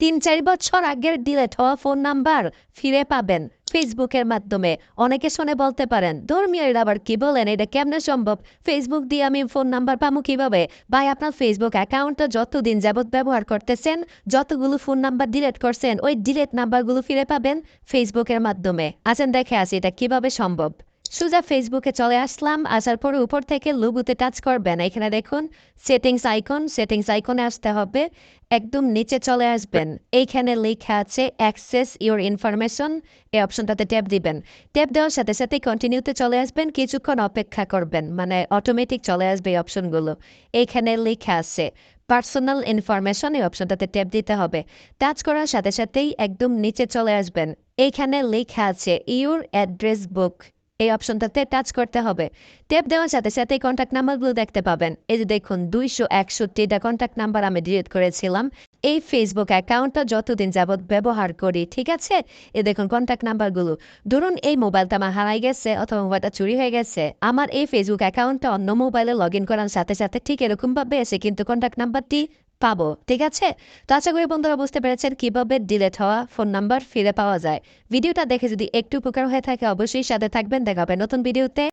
তিন চার বছর আগের ডিলেট হওয়া ফোন নাম্বার ফিরে পাবেন ফেসবুকের মাধ্যমে। অনেকে শুনে বলতে পারেন, ধর্মীয় আবার কি বলেন? এটা কেমনে সম্ভব? ফেসবুক দিয়ে আমি ফোন নাম্বার পাবো কীভাবে? ভাই, আপনার ফেসবুক অ্যাকাউন্টটা যতদিন যাবৎ ব্যবহার করতেছেন, যতগুলো ফোন নাম্বার ডিলেট করছেন, ওই ডিলেট নাম্বারগুলো ফিরে পাবেন ফেসবুকের মাধ্যমে। আছেন দেখে আসি, এটা কীভাবে সম্ভব। সোজা ফেসবুকে চলে আসলাম, আসার পরে উপর থেকে লুগুতে টাচ করবেন। এখানে দেখুন সেটিংস আইকন সেটিংস আইকনে আসতে হবে, একদম নিচে চলে আসবেন। এইখানে লেখা আছে অ্যাক্সেস ইওর ইনফরমেশন এই অপশনটাতে ট্যাপ দিবেন। ট্যাপ দেওয়ার সাথে সাথে কন্টিনিউতে চলে আসবেন, কিছুক্ষণ অপেক্ষা করবেন মানে অটোমেটিক চলে আসবে এই অপশনগুলো। এইখানে লেখা আছে পার্সোনাল ইনফরমেশন এই অপশনটাতে ট্যাপ দিতে হবে। টাচ করার সাথে সাথেই একদম নিচে চলে আসবেন। এইখানে লেখা আছে ইউর অ্যাড্রেস বুক এই অপশনটাতে টাচ করতে হবে। ট্যাপ দেওয়ার সাথে সাথে কন্ট্যাক্ট নাম্বারগুলো দেখতে পাবেন। এই যে দেখুন, দুইশো একষট্টিটা কন্ট্যাক্ট নাম্বার আমি ডিলিট করেছিলাম। এই ফেসবুক অ্যাকাউন্টটা যতদিন যাবৎ ব্যবহার করি, ঠিক আছে? এ দেখুন কন্ট্যাক্ট নাম্বারগুলো ধরুন, এই মোবাইলটা আমার হারাই গেছে অথবা মোবাইলটা চুরি হয়ে গেছে। আমার এই ফেসবুক অ্যাকাউন্টটা অন্য মোবাইলে লগ ইন করার সাথে সাথে ঠিক এরকমভাবে এসে কিন্তু কন্ট্যাক্ট নাম্বারটি পাবো, ঠিক আছে? তো আশা করি বন্ধুরা বুঝতে পেরেছেন কীভাবে ডিলেট হওয়া ফোন নাম্বার ফিরে পাওয়া যায়। ভিডিওটা দেখে যদি একটু উপকার হয়ে থাকে, অবশ্যই সাথে থাকবেন। দেখা হবে নতুন ভিডিওতে।